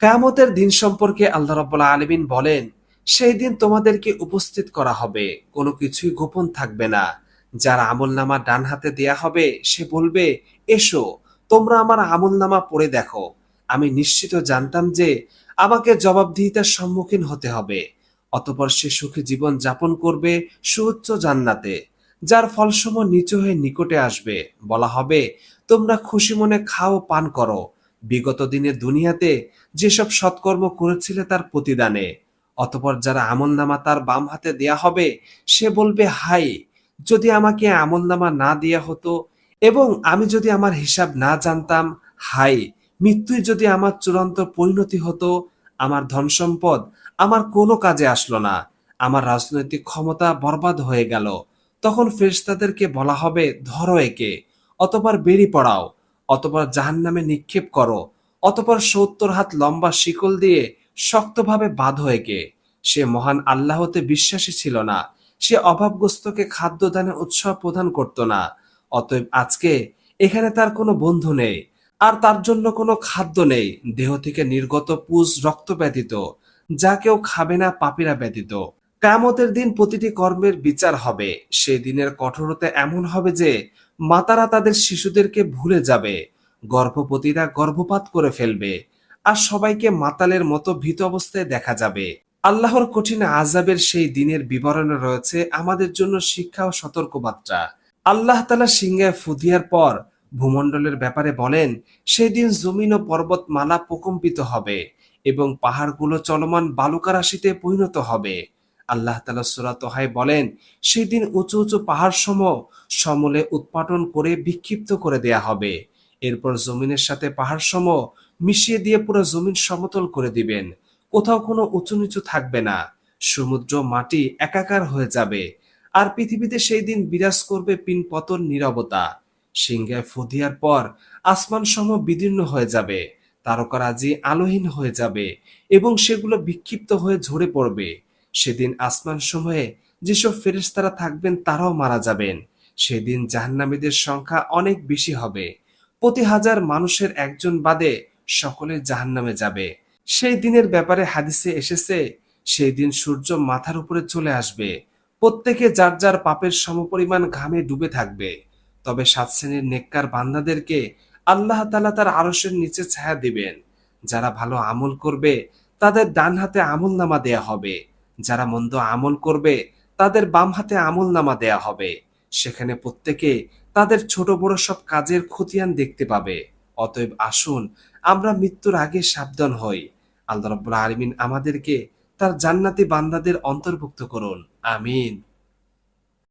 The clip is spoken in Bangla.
কেয়ামতের দিন সম্পর্কে আল্লাহ রাব্বুল আলামিন বলেন, সেই দিন তোমাদেরকে উপস্থিত করা হবে, কোনো কিছুই গোপন থাকবে না। যার আমলনামা ডান হাতে দেয়া হবে, সে বলবে, এসো, তোমরা আমার আমলনামা পড়ে দেখো। আমি নিশ্চিত জানতাম যে আমাকে জবাবদিহিতার সম্মুখীন হতে হবে। অতপর সে সুখী জীবন যাপন করবে সুউচ্চ জান্নাতে, যার ফলসমূহ নিচু হয়ে নিকটে আসবে। বলা হবে, তোমরা খুশি মনে খাও, পান করো। বিগত দিনে দুনিয়াতে যেসব সৎকর্ম করেছিলে তার প্রতিদানে, অতপর যারা আমলনামা তার বাম হাতে দেয়া হবে, সে বলবে, হাই, যদি আমাকে আমলনামা না দেয়া হতো এবং আমি যদি আমার হিসাব না জানতাম, হাই, মৃত্যুই যদি আমার চূড়ান্ত পরিণতি হতো, আমার ধন সম্পদ আমার কোনো কাজে আসলো না, আমার রাজনৈতিক ক্ষমতা বরবাদ হয়ে গেল, তখন ফেরেশতাদেরকে বলা হবে, ধরো একে, অতপর বেরিয়ে পড়াও। অতপর জাহান্নামে নিক্ষেপ করো, অতপর সত্তর হাত লম্বা শিকল দিয়ে শক্তভাবে বাঁধ হয়ে গে সে মহান আল্লাহতে বিশ্বাসী ছিল না, সে অভাবগ্রস্তকে খাদ্যদানে উৎসাহ প্রদান করত না, অতএব আজকে এখানে তার কোনো বন্ধু নেই, আর তার জন্য কোনো খাদ্য নেই, দেহ থেকে নির্গত পুজ রক্ত ব্যতীত, যা কেউ খাবে না পাপীরা ব্যতীত। কামতের দিন প্রতিটি কর্মের বিচার হবে। সেই দিনের কঠোরতা এমন হবে যে, মাতারা তাদের শিশুদেরকে ভুলে যাবে, গর্ভবতীরা গর্ভপাত করে ফেলবে, আর সবাইকে মাতালের মতো ভীত অবস্থায় দেখা যাবে। আল্লাহর কঠিন আজাবের সেই দিনের বিবরণে রয়েছে আমাদের জন্য শিক্ষা ও সতর্কবার্তা। আল্লাহ তালা সিংহায় ফুদিয়ার পর ভূমণ্ডলের ব্যাপারে বলেন সেদিন জমিন ও পর্বতমালা প্রকম্পিত হবে এবং পাহাড়গুলো চলমান বালুকা রাশিতে পরিণত হবে। আল্লাহ তালা সুরাতহায় বলেন, সেদিন উঁচু উঁচু পাহাড় সম সমলে উৎপাটন করে বিক্ষিপ্ত করে দেয়া হবে। এরপর জমিনের সাথে পাহাড় সম মিশিয়ে দিয়ে পুরো জমিন সমতল করে দিবেন। কোথাও কোনো উঁচু নিচু থাকবে না। সমুদ্র, মাটি একাকার হয়ে যাবে। আর পৃথিবীতে সেই দিন বিরাজ করবে পিন পতন নীরবতা। সিংহায় ফুদিয়ার পর আসমান সম বিদীর্ণ হয়ে যাবে। তারকারাজি আলোহীন হয়ে যাবে এবং সেগুলো বিক্ষিপ্ত হয়ে ঝরে পড়বে। সেদিন আসমান সময়ে যেসব ফেরেশতারা থাকবেন, তারাও মারা যাবেন। সেদিন জাহান্নামীদের সংখ্যা অনেক বেশি হবে। প্রতি হাজার মানুষের একজন বাদে সকলে জাহান্নামে যাবে। সেই দিনের ব্যাপারে হাদিসে এসেছে, সেই দিন সূর্য মাথার উপরে চলে আসবে। প্রত্যেকে যার যার পাপের সমপরিমাণ ঘামে ডুবে থাকবে। তবে সাত শ্রেণির নেককার বান্দাদেরকে আল্লাহ তালা তার আরসের নিচে ছায়া দিবেন। যারা ভালো আমল করবে, তাদের ডান হাতে আমল নামা দেয়া হবে। যারা মন্দ আমল করবে, তাদের বাম হাতে আমল নামা দেয়া হবে। সেখানে প্রত্যেকে তাদের ছোট বড় সব কাজের খতিয়ান দেখতে পাবে। অতএব আসুন, আমরা মৃত্যুর আগে সাবধান হই। আল্লাহ রব্বুল আলমিন আমাদেরকে তার জান্নাতি বান্দাদের অন্তর্ভুক্ত করুন। আমিন।